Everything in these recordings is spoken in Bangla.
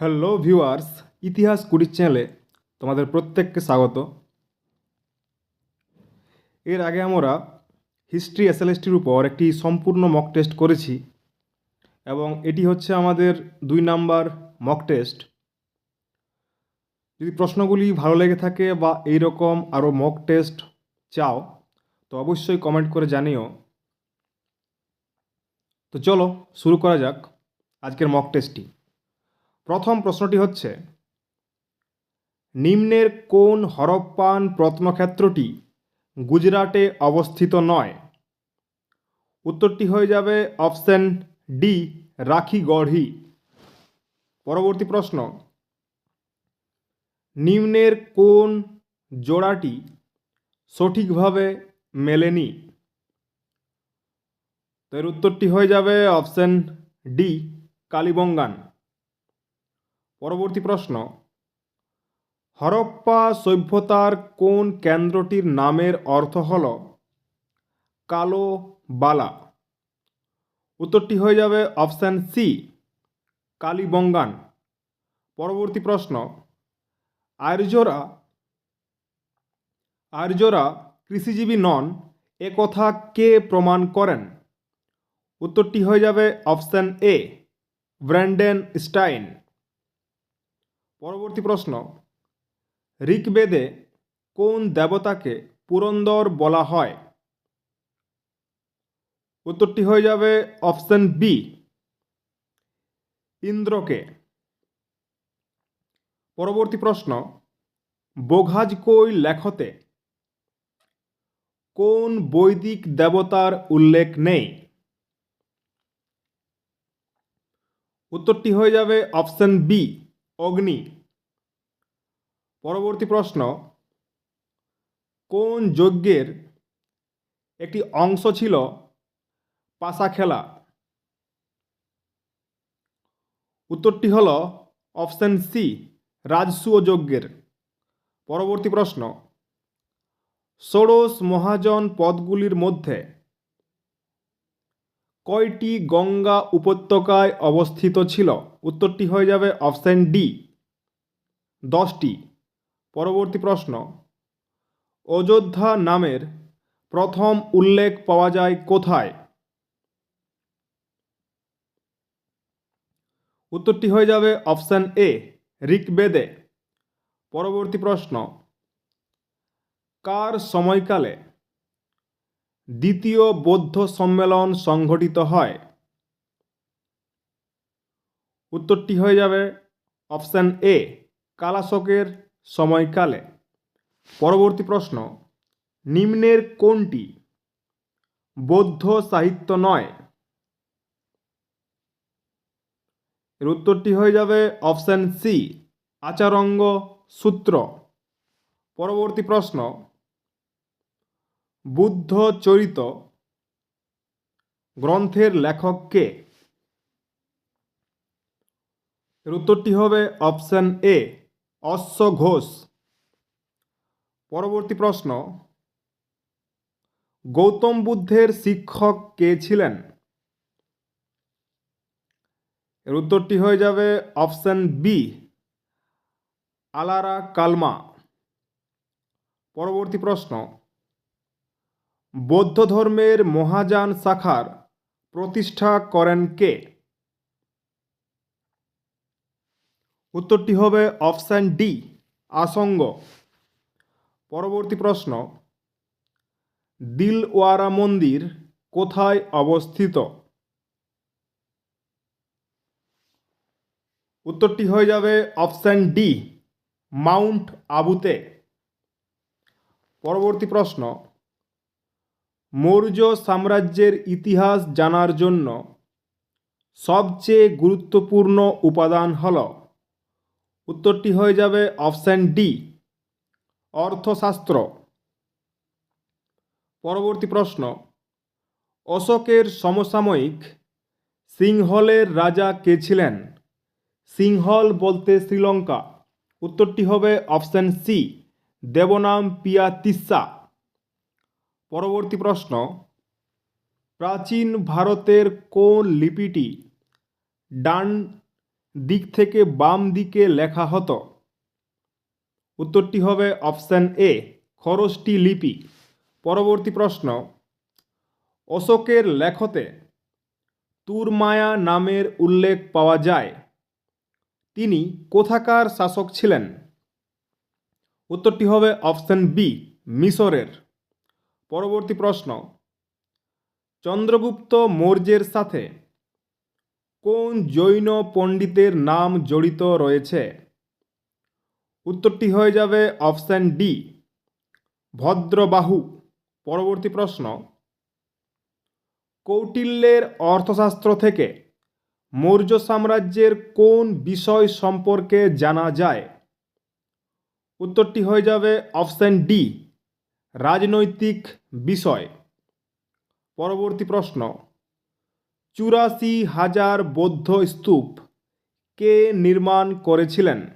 হ্যালো ভিউয়ার্স, ইতিহাস কুড়ি চ্যানেলে তোমাদের প্রত্যেককে স্বাগত। এর আগে আমরা হিস্ট্রি এসএলএসটির উপর একটি সম্পূর্ণ মক টেস্ট করেছি এবং এটি হচ্ছে আমাদের দুই নাম্বার মক টেস্ট যদি প্রশ্নগুলি ভালো লেগে থাকে বা এই রকম আরও মক টেস্ট চাও, তো অবশ্যই কমেন্ট করে জানিও। তো চলো শুরু করা যাক আজকের মক টেস্টটি প্রথম প্রশ্নটি হচ্ছে, নিম্নের কোন হরপ্পান প্রত্নক্ষেত্রটি গুজরাটে অবস্থিত নয়? উত্তরটি হয়ে যাবে অপশন ডি রাখিগড়হি পরবর্তী প্রশ্ন, নিম্নের কোন জোড়াটি সঠিকভাবে মেলেনি? তো এর উত্তরটি হয়ে যাবে অপশন ডি, কালীবঙ্গান। পরবর্তী প্রশ্ন। হরপ্পা সভ্যতার কোন কেন্দ্রটির নামের অর্থ হল কালো বালা? উত্তরটি হয়ে যাবে অপশান সি, কালীবঙ্গান। পরবর্তী প্রশ্ন, আর্যরা আর্যরা কৃষিজীবী নন, এ কথা কে প্রমাণ করেন? উত্তরটি হয়ে যাবে অপশান এ, ব্র্যান্ডেন স্টাইন। পরবর্তী প্রশ্ন। ঋগ্বেদে কোন দেবতাকে পুরন্দর বলা হয়? উত্তরটি হয়ে যাবে অপশন বি ইন্দ্রকে। পরবর্তী প্রশ্ন, বোঘাজকই লেখতে কোন বৈদিক দেবতার উল্লেখ নেই? উত্তরটি হয়ে যাবে অপশন বি অগ্নি। পরবর্তী প্রশ্ন, কোন যজ্ঞের একটি অংশ ছিল পাশা খেলা? উত্তরটি হল অপশন সি, রাজসূয় যজ্ঞের। পরবর্তী প্রশ্ন, ষোড়শ মহাজন পদগুলির মধ্যে কয়টি গঙ্গা উপত্যকায় অবস্থিত ছিল? উত্তরটি হয়ে যাবে অপশান ডি। দশটি। পরবর্তী প্রশ্ন। অযোধ্যা নামের প্রথম উল্লেখ পাওয়া যায় কোথায়? উত্তরটি হয়ে যাবে অপশান এ, ঋগ্বেদে। পরবর্তী প্রশ্ন। কার সময়কালে দ্বিতীয় বৌদ্ধ সম্মেলন সংঘটিত হয়। উত্তরটি হয়ে যাবে অপশান এ কালাশকের সময়কালে। পরবর্তী প্রশ্ন, নিম্নের কোনটি বৌদ্ধ সাহিত্য নয়? এর উত্তরটি হয়ে যাবে অপশান সি আচারঙ্গ সূত্র। পরবর্তী প্রশ্ন বুদ্ধ চরিত গ্রন্থের লেখক কে? এর উত্তরটি হবে অপশন এ, অশ্ব ঘোষ। পরবর্তী প্রশ্ন, গৌতম বুদ্ধের শিক্ষক কে ছিলেন? এর উত্তরটি হয়ে যাবে অপশন বি, আলারা কালমা। পরবর্তী প্রশ্ন বৌদ্ধ ধর্মের মহাযান শাখার প্রতিষ্ঠা করেন কে? উত্তরটি হবে অপশান ডি, আসঙ্গ। পরবর্তী প্রশ্ন, দিলওয়ারা মন্দির কোথায় অবস্থিত? উত্তরটি হয়ে যাবে অপশান ডি, মাউন্ট আবুতে। পরবর্তী প্রশ্ন মৌর্য সাম্রাজ্যের ইতিহাস জানার জন্য সবচেয়ে গুরুত্বপূর্ণ উপাদান হল, উত্তরটি হয়ে যাবে অপশান ডি, অর্থশাস্ত্র। পরবর্তী প্রশ্ন, অশোকের সমসাময়িক সিংহলের রাজা কে ছিলেন? সিংহল বলতে শ্রীলঙ্কা। উত্তরটি হবে অপশান সি, দেবনাম পিয়া তিস্সা পরবর্তী প্রশ্ন, প্রাচীন ভারতের কোন লিপিটি ডান দিক থেকে বাম দিকে লেখা হতো? উত্তরটি হবে অপশান এ, খরচটি লিপি। পরবর্তী প্রশ্ন, অশোকের লেখতে তুরমায়া নামের উল্লেখ পাওয়া যায়। তিনি কোথাকার শাসক ছিলেন? উত্তরটি হবে অপশান বি, মিশরের। পরবর্তী প্রশ্ন। চন্দ্রগুপ্ত মৌর্যের সাথে কোন জৈন পণ্ডিতের নাম জড়িত রয়েছে? উত্তরটি হয়ে যাবে অপশান ডি, ভদ্রবাহু। পরবর্তী প্রশ্ন, কৌটিল্যের অর্থশাস্ত্র থেকে মৌর্য সাম্রাজ্যের কোন বিষয় সম্পর্কে জানা যায়? উত্তরটি হয়ে যাবে অপশান ডি রাজনৈতিক বিষয়। পরবর্তী প্রশ্ন। চুরাশি হাজার বৌদ্ধ স্তূপ কে নির্মাণ করেছিলেন?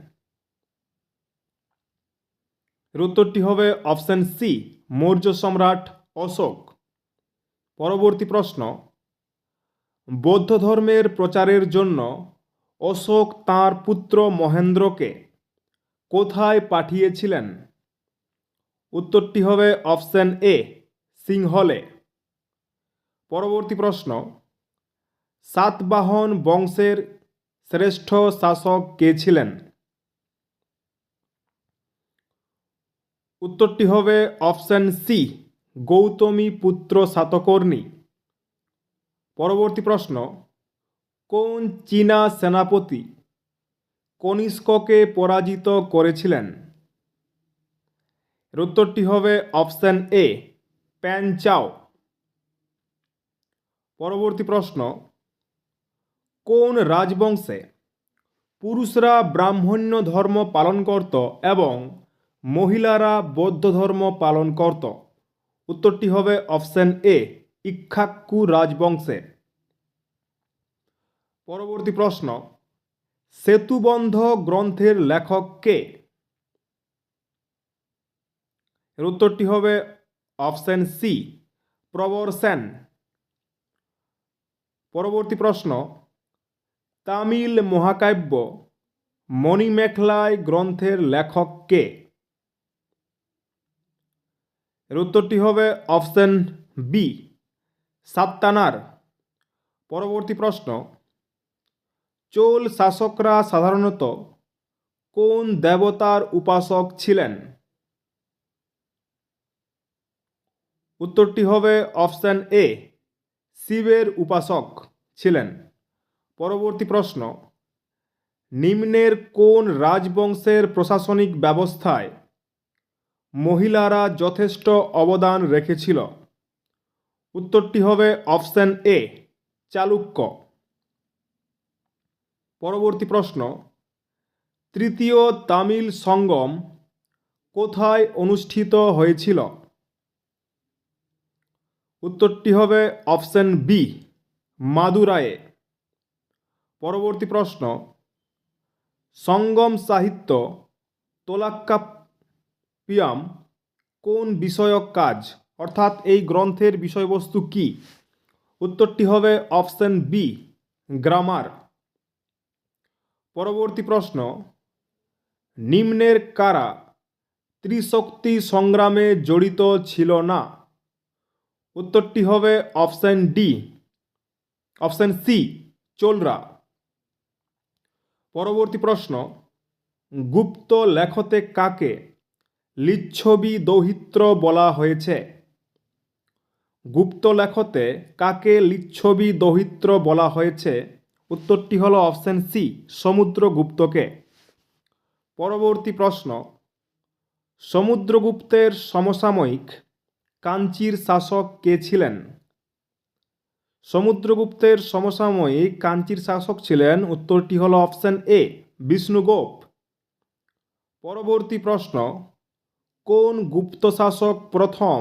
উত্তরটি হবে অপশান সি, মৌর্য সম্রাট অশোক। পরবর্তী প্রশ্ন। বৌদ্ধ ধর্মের প্রচারের জন্য অশোক তাঁর পুত্র মহেন্দ্রকে কোথায় পাঠিয়েছিলেন? উত্তরটি হবে অপশান এ, সিংহলে। পরবর্তী প্রশ্ন, সাতবাহন বংশের শ্রেষ্ঠ শাসক কে ছিলেন? উত্তরটি হবে অপশান সি, গৌতমী পুত্র সাতকর্ণী। পরবর্তী প্রশ্ন, কোন চীনা সেনাপতি কনিষ্ককে পরাজিত করেছিলেন? এর উত্তরটি হবে অপশান এ প্যানচাও পরবর্তী প্রশ্ন, কোন রাজবংশে পুরুষরা ব্রাহ্মণ্য ধর্ম পালন করত এবং মহিলারা বৌদ্ধ ধর্ম পালন করত? উত্তরটি হবে অপশান এ, ইক্ষাক্কু রাজবংশে। পরবর্তী প্রশ্ন, সেতুবন্ধ গ্রন্থের লেখক কে? এর উত্তরটি হবে অপশান সি, প্রবর সেন। পরবর্তী প্রশ্ন, তামিল মহাকাব্য মণিমেখলায় গ্রন্থের লেখক কে? এর উত্তরটি হবে অপশন বি সাত্তানার। পরবর্তী প্রশ্ন, চোল শাসকরা সাধারণত কোন দেবতার উপাসক ছিলেন? উত্তরটি হবে অপশন এ, শিবের উপাসক ছিলেন। পরবর্তী প্রশ্ন, নিম্নের কোন রাজবংশের প্রশাসনিক ব্যবস্থায় মহিলারা যথেষ্ট অবদান রেখেছিল? উত্তরটি হবে অপশন এ, চালুক্য। পরবর্তী প্রশ্ন, তৃতীয় তামিল সঙ্গম কোথায় অনুষ্ঠিত হয়েছিল? উত্তরটি হবে অপশন বি মাদুরায়ে পরবর্তী প্রশ্ন, সঙ্গম সাহিত্য তোলাক্কাপিয়াম কোন বিষয়ক কাজ? অর্থাৎ এই গ্রন্থের বিষয়বস্তু কি? উত্তরটি হবে অপশন বি, গ্রামার। পরবর্তী প্রশ্ন, নিম্নের কারা ত্রিশক্তি সংগ্রামে জড়িত ছিল না? উত্তরটি হবে অপশান ডি। অপশান সি, চোলরা। পরবর্তী প্রশ্ন, গুপ্ত লেখতে কাকে লিচ্ছবি দৌহিত্র বলা হয়েছে? গুপ্ত লেখতে কাকে লিচ্ছবি দৌহিত্র বলা হয়েছে? উত্তরটি হল অপশন সি, সমুদ্রগুপ্তকে। পরবর্তী প্রশ্ন, সমুদ্রগুপ্তের সমসাময়িক কাঞ্চির শাসক কে ছিলেন? সমুদ্রগুপ্তের সমসাময়িক কাঞ্চির শাসক ছিলেন, উত্তরটি হল অপশন এ বিষ্ণুগোপ পরবর্তী প্রশ্ন, কোন গুপ্ত শাসক প্রথম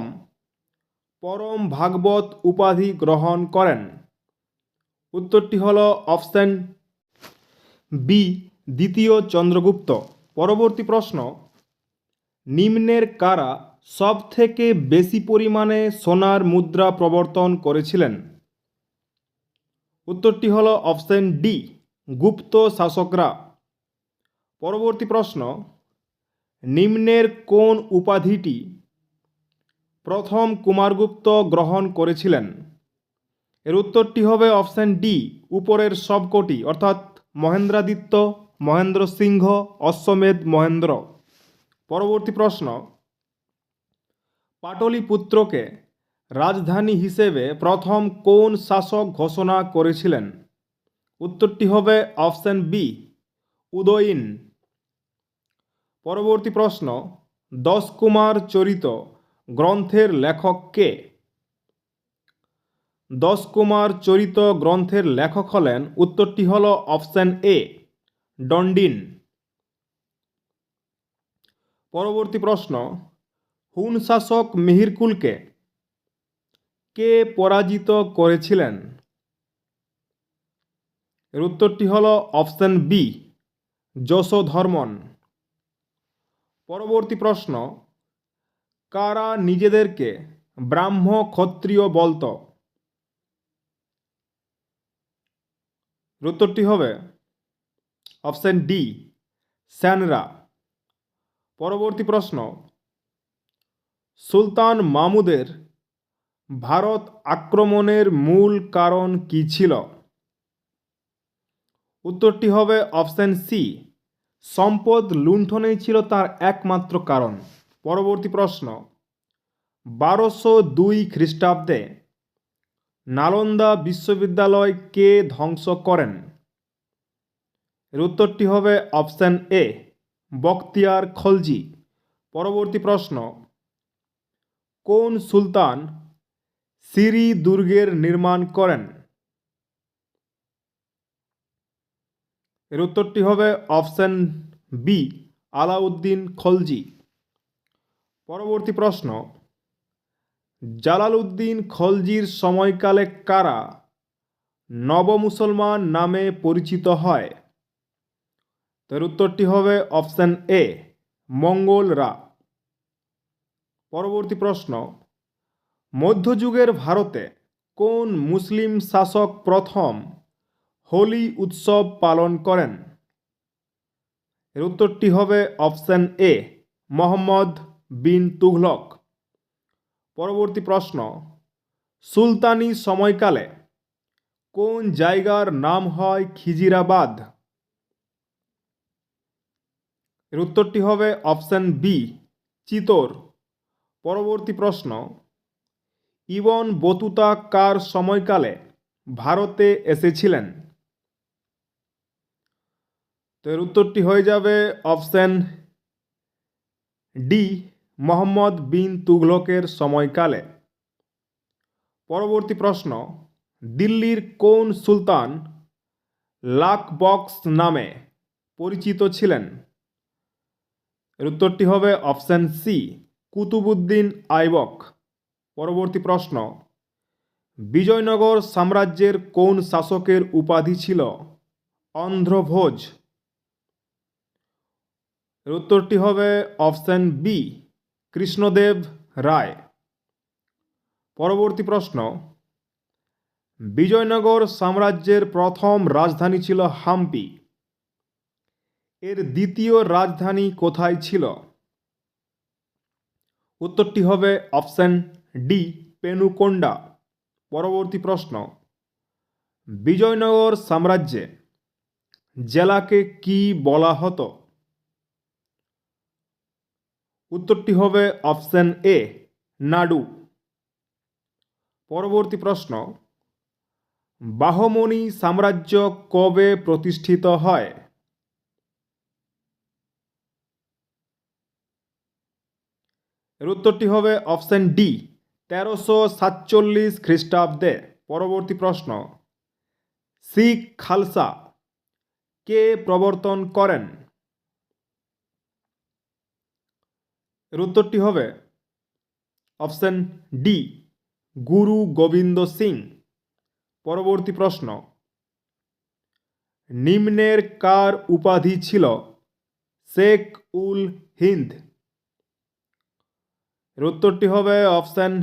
পরম ভাগবত উপাধি গ্রহণ করেন? উত্তরটি হল অপশন বি, দ্বিতীয় চন্দ্রগুপ্ত। পরবর্তী প্রশ্ন, নিম্নের কারা সব থেকে বেশি পরিমাণে সোনার মুদ্রা প্রবর্তন করেছিলেন? উত্তরটি হল অপশন ডি গুপ্ত শাসকরা। পরবর্তী প্রশ্ন, নিম্নের কোন উপাধিটি প্রথম কুমারগুপ্ত গ্রহণ করেছিলেন? এর উত্তরটি হবে অপশান ডি উপরের সবকটি, অর্থাৎ মহেন্দ্রাদিত্য, মহেন্দ্র সিংহ, অশ্বমেধ মহেন্দ্র। পরবর্তী প্রশ্ন পাটলিপুত্রকে রাজধানী হিসেবে প্রথম কোন শাসক ঘোষণা করেছিলেন? উত্তরটি হবে অপশান বি, উদয়ীন। পরবর্তী প্রশ্ন দশ কুমার চরিত গ্রন্থের লেখক কে? দশ কুমার চরিত গ্রন্থের লেখক হলেন, উত্তরটি হল অপশান এ, ডন্ডিন। পরবর্তী প্রশ্ন হুন শাসক মিহিরকুলকে কে পরাজিত করেছিলেন? এর উত্তরটি হল অপশান বি যশোধর্মন। পরবর্তী প্রশ্ন, কারা নিজেদেরকে ব্রাহ্ম ক্ষত্রিয় বলত? উত্তরটি হবে অপশান ডি স্যানরা। পরবর্তী প্রশ্ন সুলতান মামুদের ভারত আক্রমণের মূল কারণ কি ছিল? উত্তরটি হবে অপশান সি সম্পদ লুণ্ঠনেই ছিল তার একমাত্র কারণ। পরবর্তী প্রশ্ন, বারোশো দুই খ্রিস্টাব্দে নালন্দা বিশ্ববিদ্যালয় কে ধ্বংস করেন? এর উত্তরটি হবে অপশান এ বখতিয়ার খলজি। পরবর্তী প্রশ্ন কোন সুলতান সিরি দুর্গের নির্মাণ করেন? এর উত্তরটি হবে অপশান বি, আলাউদ্দিন খলজি। পরবর্তী প্রশ্ন, জালালউদ্দিন খলজির সময়কালে কারা নবমুসলমান নামে পরিচিত হয়? তো এর উত্তরটি হবে অপশান এ মঙ্গলরা পরবর্তী প্রশ্ন, মধ্যযুগের ভারতে কোন মুসলিম শাসক প্রথম হোলি উৎসব পালন করেন? এর উত্তরটি হবে অপশান এ, মোহাম্মদ বিন তুঘলক। পরবর্তী প্রশ্ন, সুলতানি সময়কালে কোন জায়গার নাম হয় খিজিরাবাদ? এর উত্তরটি হবে অপশান বি, চিতোর। পরবর্তী প্রশ্ন, ইবন বতুতা কার সময়কালে ভারতে এসেছিলেন? তো এর উত্তরটি হয়ে যাবে অপশান ডি, মোহাম্মদ বিন তুঘলকের সময়কালে। পরবর্তী প্রশ্ন, দিল্লির কোন সুলতান লাক বক্স নামে পরিচিত ছিলেন? এর উত্তরটি হবে অপশান সি কুতুবুদ্দিন আইবক। পরবর্তী প্রশ্ন, বিজয়নগর সাম্রাজ্যের কোন শাসকের উপাধি ছিল? অন্ধ্রভোজ। উত্তরটি হবে অপশান বি কৃষ্ণদেব রায়। পরবর্তী প্রশ্ন, বিজয়নগর সাম্রাজ্যের প্রথম রাজধানী ছিল হাম্পি। এর দ্বিতীয় রাজধানী কোথায় ছিল? উত্তরটি হবে অপশান ডি, পেনুকোন্ডা। পরবর্তী প্রশ্ন, বিজয়নগর সাম্রাজ্যে জেলাকে কি বলা হতো? উত্তরটি হবে অপশান এ, নাডু। পরবর্তী প্রশ্ন, বাহমনি সাম্রাজ্য কবে প্রতিষ্ঠিত হয়? এর উত্তরটি হবে অপশান ডি, তেরোশো সাতচল্লিশ খ্রিস্টাব্দে। পরবর্তী প্রশ্ন, শিখ খালসা কে প্রবর্তন করেন? এর উত্তরটি হবে অপশান ডি, গুরু গোবিন্দ সিং। পরবর্তী প্রশ্ন, নিম্নের কার উপাধি ছিল? শেখ উল হিন্দ। এর উত্তরটি হবে অপশান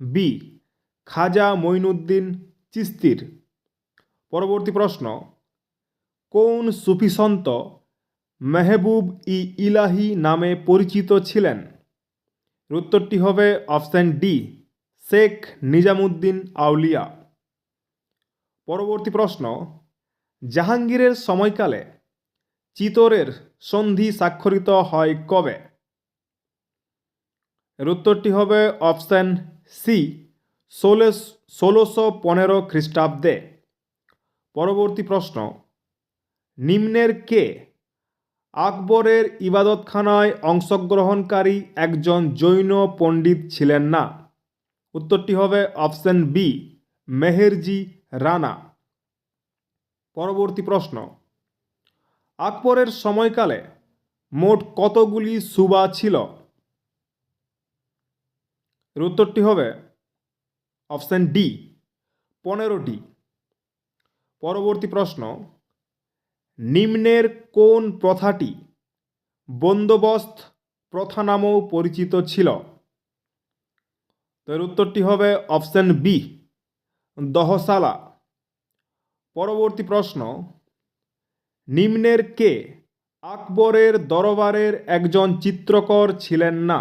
বি খাজা মঈনুদ্দিন চিস্তির। পরবর্তী প্রশ্ন, কোন সুফি সন্ত মেহবুব ই ইলাহি নামে পরিচিত ছিলেন? উত্তরটি হবে অপশান ডি শেখ নিজামুদ্দিন আউলিয়া। পরবর্তী প্রশ্ন, জাহাঙ্গীরের সময়কালে চিতোরের সন্ধি স্বাক্ষরিত হয় কবে? এর উত্তরটি হবে অপশান সি, ষোলো ষোলোশো পনেরো খ্রিস্টাব্দে। পরবর্তী প্রশ্ন, নিম্নের কে আকবরের ইবাদতখানায় অংশগ্রহণকারী একজন জৈন পণ্ডিত ছিলেন না? উত্তরটি হবে অপশন বি, মেহেরজি রানা। পরবর্তী প্রশ্ন, আকবরের সময়কালে মোট কতগুলি সুবা ছিল? এর উত্তরটি হবে অপশন ডি পনেরোটি পরবর্তী প্রশ্ন, নিম্নের কোন প্রথাটি বন্দোবস্ত প্রথা নামেও পরিচিত ছিল? তো এর উত্তরটি হবে অপশন বি, দহসালা। পরবর্তী প্রশ্ন, নিম্নের কে আকবরের দরবারের একজন চিত্রকর ছিলেন না?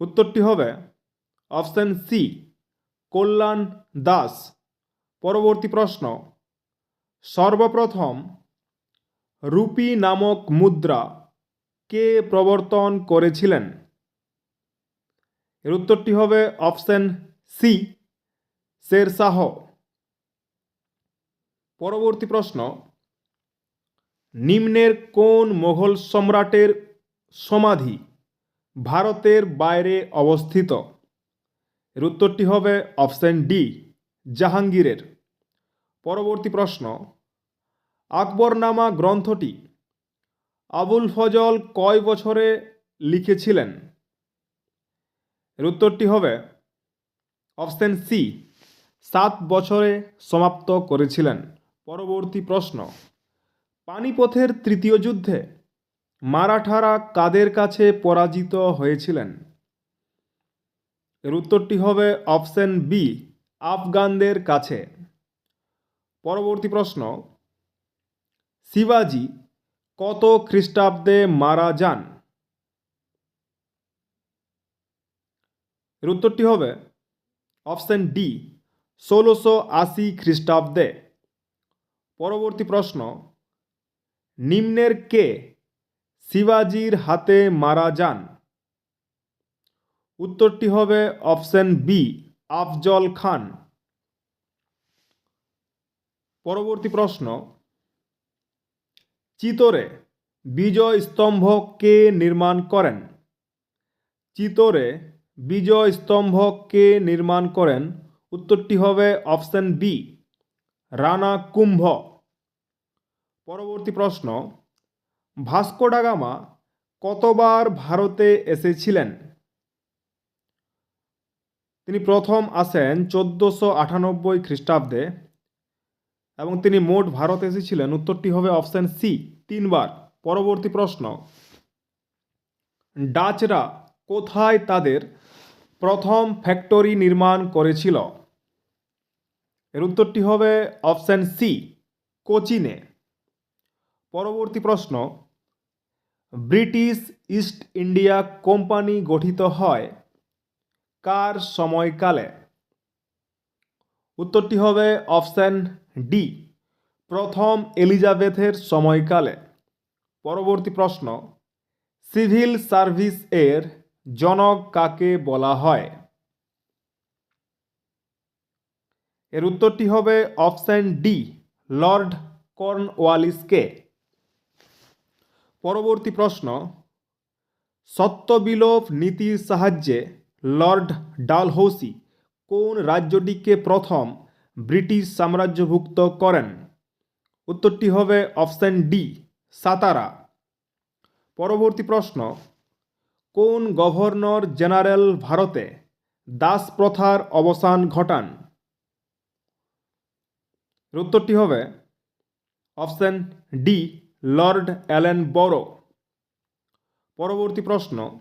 উত্তরটি হবে অপশন সি কল্যাণ দাস। পরবর্তী প্রশ্ন, সর্বপ্রথম রুপি নামক মুদ্রা কে প্রবর্তন করেছিলেন? এর উত্তরটি হবে অপশন সি শেরশাহ পরবর্তী প্রশ্ন, নিম্নের কোন মোঘল সম্রাটের সমাধি? ভারতের বাইরে অবস্থিত। এর উত্তরটি হবে অপশন ডি, জাহাঙ্গীরের। পরবর্তী প্রশ্ন, আকবরনামা গ্রন্থটি আবুল ফজল কয় বছরে লিখেছিলেন? এর উত্তরটি হবে অপশন সি, সাত বছরে সমাপ্ত করেছিলেন। পরবর্তী প্রশ্ন, পানিপথের তৃতীয় যুদ্ধে মারাঠারা কাদের কাছে পরাজিত হয়েছিলেন? এর উত্তরটি হবে অপশন বি আফগানদের কাছে। পরবর্তী প্রশ্ন, শিবাজি কত খ্রিস্টাব্দে মারা যান? এর উত্তরটি হবে অপশন ডি ষোলোশো আশি খ্রিস্টাব্দে। পরবর্তী প্রশ্ন, নিম্নের কে শিবাজির হাতে মারা যান। উত্তরটি হবে অপশন বি, আফজল খান। পরবর্তী প্রশ্ন, চিতোরে বিজয় স্তম্ভ কে নির্মাণ করেন? চিতোরে বিজয় স্তম্ভ কে নির্মাণ করেন? উত্তরটি হবে অপশন বি, রানা কুম্ভ। পরবর্তী প্রশ্ন ভাস্কো ডাগামা কতবার ভারতে এসেছিলেন? তিনি প্রথম আসেন চোদ্দোশো আটানব্বই খ্রিস্টাব্দে এবং তিনি মোট ভারত এসেছিলেন। উত্তরটি হবে অপশান সি তিনবার। পরবর্তী প্রশ্ন, ডাচরা কোথায় তাদের প্রথম ফ্যাক্টরি নির্মাণ করেছিল? এর উত্তরটি হবে অপশান সি কোচিনে। পরবর্তী প্রশ্ন ব্রিটিশ ইস্ট ইন্ডিয়া কোম্পানি গঠিত হয় কার সময়কালে? উত্তরটি হবে অপশান ডি, প্রথম এলিজাবেথের সময়কালে। পরবর্তী প্রশ্ন, সিভিল সার্ভিস এর জনক কাকে বলা হয়? এর উত্তরটি হবে অপশান ডি, লর্ড কর্নওয়ালিসকে। পরবর্তী প্রশ্ন, সত্যবিলোপ নীতির সাহায্যে লর্ড ডালহৌসি কোন রাজ্যটিকে প্রথম ব্রিটিশ সাম্রাজ্যভুক্ত করেন? উত্তরটি হবে অপশান ডি, সাতারা। পরবর্তী প্রশ্ন, কোন গভর্নর জেনারেল ভারতে দাস প্রথার অবসান ঘটান? উত্তরটি হবে অপশান ডি লর্ড অ্যালেন বড়ো পরবর্তী প্রশ্ন।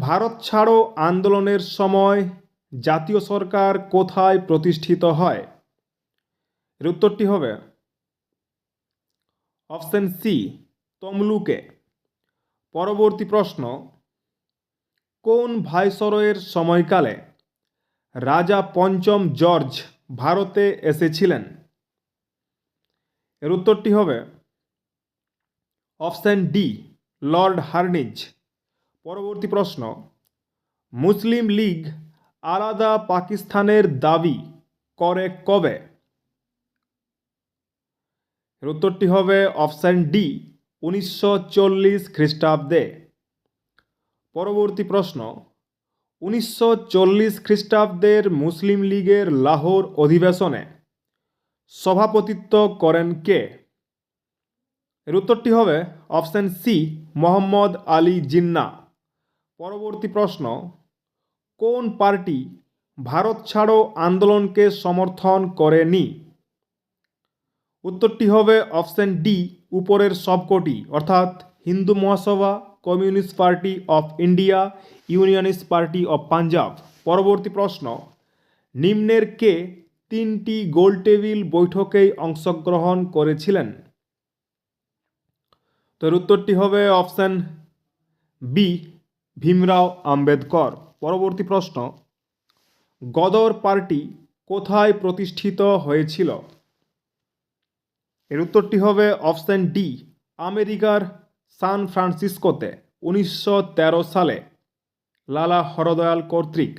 ভারত ছাড়ো আন্দোলনের সময় জাতীয় সরকার কোথায় প্রতিষ্ঠিত হয়? এর উত্তরটি হবে অপশন সি, তমলুকে। পরবর্তী প্রশ্ন, কোন ভাইসরয়ের সময়কালে রাজা পঞ্চম জর্জ ভারতে এসেছিলেন? এর উত্তরটি হবে অপশন ডি, লর্ড হার্নিজ। পরবর্তী প্রশ্ন, মুসলিম লীগ আলাদা পাকিস্তানের দাবি করে কবে? উত্তরটি হবে অপশন ডি, উনিশশো চল্লিশ খ্রিস্টাব্দে। পরবর্তী প্রশ্ন, উনিশশো চল্লিশ খ্রিস্টাব্দের মুসলিম লীগের লাহোর অধিবেশনে সভাপতিত্ব করেন কে? এর উত্তরটি হবে অপশন সি, মোহাম্মদ আলী জিন্না। পরবর্তী প্রশ্ন, কোন পার্টি ভারত ছাড়ো আন্দোলনকে সমর্থন করেনি? উত্তরটি হবে অপশন ডি, উপরের সবকটি, অর্থাৎ Hindu Mahasabha, communist party of India, unionist party of Punjab. পরবর্তী প্রশ্ন, নিম্নের কে তিনটি গোলটেবিল বৈঠকেই অংশগ্রহণ করেছিলেন? তো এর উত্তরটি হবে অপশন বি, ভীমরাও আম্বেদকর। পরবর্তী প্রশ্ন, গদর পার্টি কোথায় প্রতিষ্ঠিত হয়েছিল? এর উত্তরটি হবে অপশন ডি, আমেরিকার সান ফ্রান্সিসকোতে, উনিশশো তেরো সালে, লালা হরদয়াল কর্তৃক।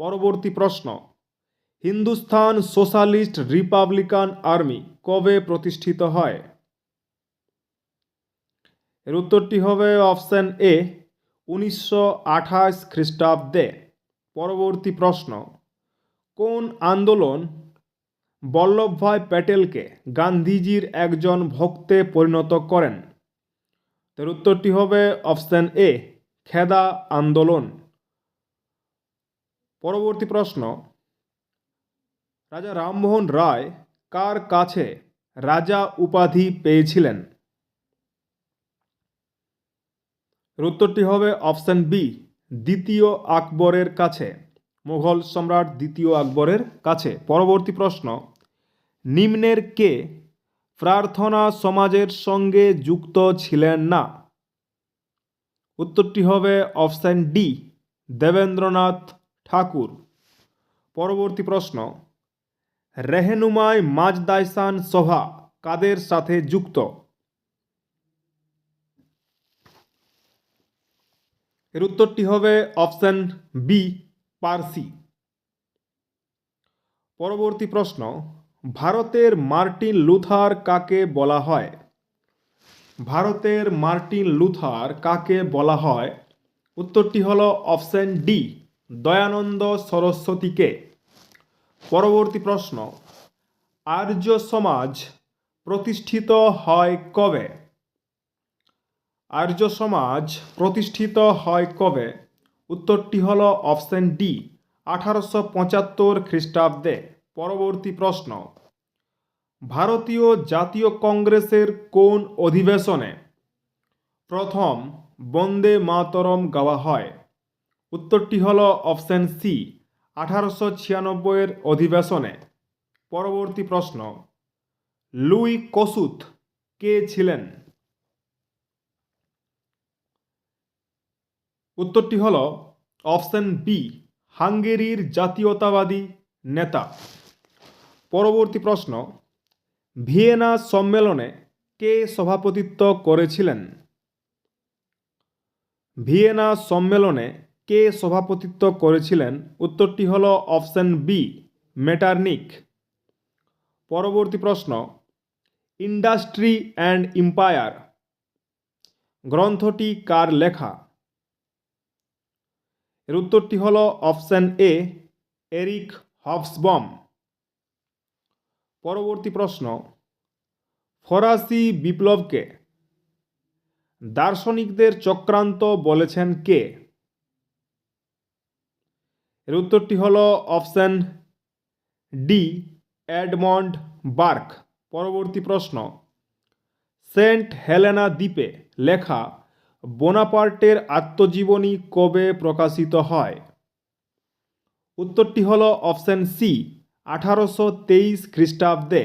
পরবর্তী প্রশ্ন হিন্দুস্তান সোশ্যালিস্ট রিপাবলিকান আর্মি কবে প্রতিষ্ঠিত হয়? এর উত্তরটি হবে অপশন এ, উনিশশো আঠাশ খ্রিস্টাব্দে। পরবর্তী প্রশ্ন, কোন আন্দোলন বল্লভভাই প্যাটেলকে গান্ধীজির একজন ভক্তে পরিণত করেন? এর উত্তরটি হবে অপশন এ, খেদা আন্দোলন। পরবর্তী প্রশ্ন, রাজা রামমোহন রায় কার কাছে রাজা উপাধি পেয়েছিলেন এর উত্তরটি হবে অপশন বি, দ্বিতীয় আকবরের কাছে। মুঘল সম্রাট দ্বিতীয় আকবরের কাছে। পরবর্তী প্রশ্ন, নিম্নের কে প্রার্থনা সমাজের সঙ্গে যুক্ত ছিলেন না? উত্তরটি হবে অপশন ডি, দেবেন্দ্রনাথ ঠাকুর। পরবর্তী প্রশ্ন, রেহেনুমায় মাজদাইসান সভা কাদের সাথে যুক্ত? এর উত্তরটি হবে অপশন বি, পার্সি। পরবর্তী প্রশ্ন, ভারতের মার্টিন লুথার কাকে বলা হয়? ভারতের মার্টিন লুথার কাকে বলা হয়? উত্তরটি হলো অপশন ডি, দয়ানন্দ সরস্বতীকে। পরবর্তী প্রশ্ন, আর্য সমাজ প্রতিষ্ঠিত হয় কবে? আর্য সমাজ প্রতিষ্ঠিত হয় কবে? উত্তরটি হল অপশন ডি, আঠারোশো পঁচাত্তর খ্রিস্টাব্দে। পরবর্তী প্রশ্ন। ভারতীয় জাতীয় কংগ্রেসের কোন অধিবেশনে প্রথম বন্দে মাতরম গাওয়া হয়? উত্তরটি হল অপশন সি, আঠারোশো ছিয়ানব্বইয়ের অধিবেশনে। পরবর্তী প্রশ্ন। লুই কসুত কে ছিলেন? উত্তরটি হল অপশন বি হাঙ্গেরির জাতীয়তাবাদী নেতা। পরবর্তী প্রশ্ন, ভিয়েনা সম্মেলনে কে সভাপতিত্ব করেছিলেন? ভিয়েনা সম্মেলনে কে সভাপতিত্ব করেছিলেন? উত্তরটি হল অপশন বি মেটারনিক। পরবর্তী প্রশ্ন, ইন্ডাস্ট্রি অ্যান্ড ইম্পায়ার গ্রন্থটি কার লেখা? এর উত্তরটি হল অপশান এ, এরিক হফসবম। পরবর্তী প্রশ্ন, ফরাসি বিপ্লবকে দার্শনিকদের চক্রান্ত বলেছেন কে? এর উত্তরটি হল অপশন ডি অ্যাডমন্ড বার্ক। পরবর্তী প্রশ্ন, সেন্ট হেলেনা দ্বীপে লেখা বোনাপার্টের আত্মজীবনী কবে প্রকাশিত হয়? উত্তরটি হল অপশন সি, আঠারোশো তেইশ খ্রিস্টাব্দে।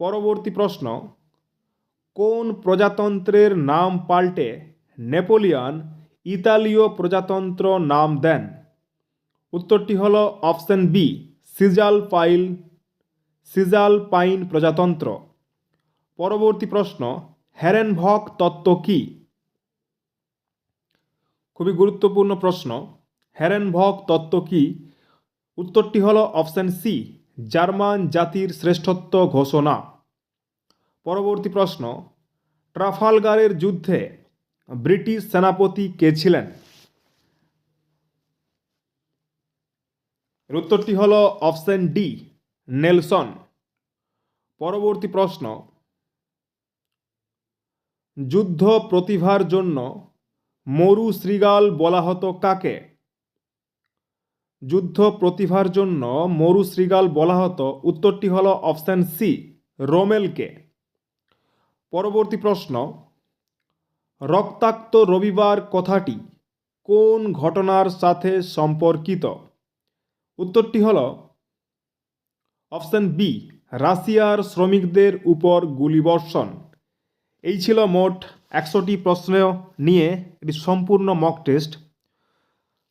পরবর্তী প্রশ্ন, কোন প্রজাতন্ত্রের নাম পাল্টে নেপোলিয়ন ইতালীয় প্রজাতন্ত্র নাম দেন? উত্তরটি হল অপশন বি সিজাল পাইল সিজাল পাইন প্রজাতন্ত্র। পরবর্তী প্রশ্ন হ্যারেনভক তত্ত্ব কি? খুবই গুরুত্বপূর্ণ প্রশ্ন। হ্যারেনভক তত্ত্ব কি? উত্তরটি হল অপশন সি, জার্মান জাতির শ্রেষ্ঠত্ব ঘোষণা। পরবর্তী প্রশ্ন, ট্রাফালগারের যুদ্ধে ব্রিটিশ সেনাপতি কে ছিলেন? উত্তরটি হল অপশন ডি, নেলসন। পরবর্তী প্রশ্ন, যুদ্ধ প্রতিভার জন্য মরু শ্রীগাল বলা হতো কাকে? যুদ্ধ প্রতিভার জন্য মরু শ্রীগাল বলা হতো, উত্তরটি হল অপশন সি, রোমেলকে। পরবর্তী প্রশ্ন, রক্তাক্ত রবিবার কথাটি কোন ঘটনার সাথে সম্পর্কিত? উত্তরটি হল অপশন বি, রাশিয়ার শ্রমিকদের উপর গুলিবর্ষণ। এই ছিল মোট একশোটি প্রশ্ন নিয়ে এটি সম্পূর্ণ মক টেস্ট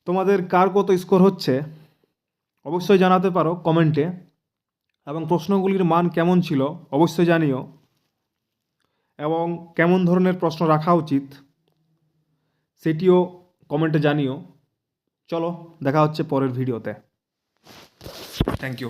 তোমাদের কার কত স্কোর হচ্ছে, অবশ্যই জানাতে পারো কমেন্টে এবং প্রশ্নগুলির মান কেমন ছিল, অবশ্যই জানিও। এবং কেমন ধরনের প্রশ্ন রাখা উচিত, সেটিও কমেন্টে জানিও। চলো, দেখা হচ্ছে পরের ভিডিওতে থ্যাংক ইউ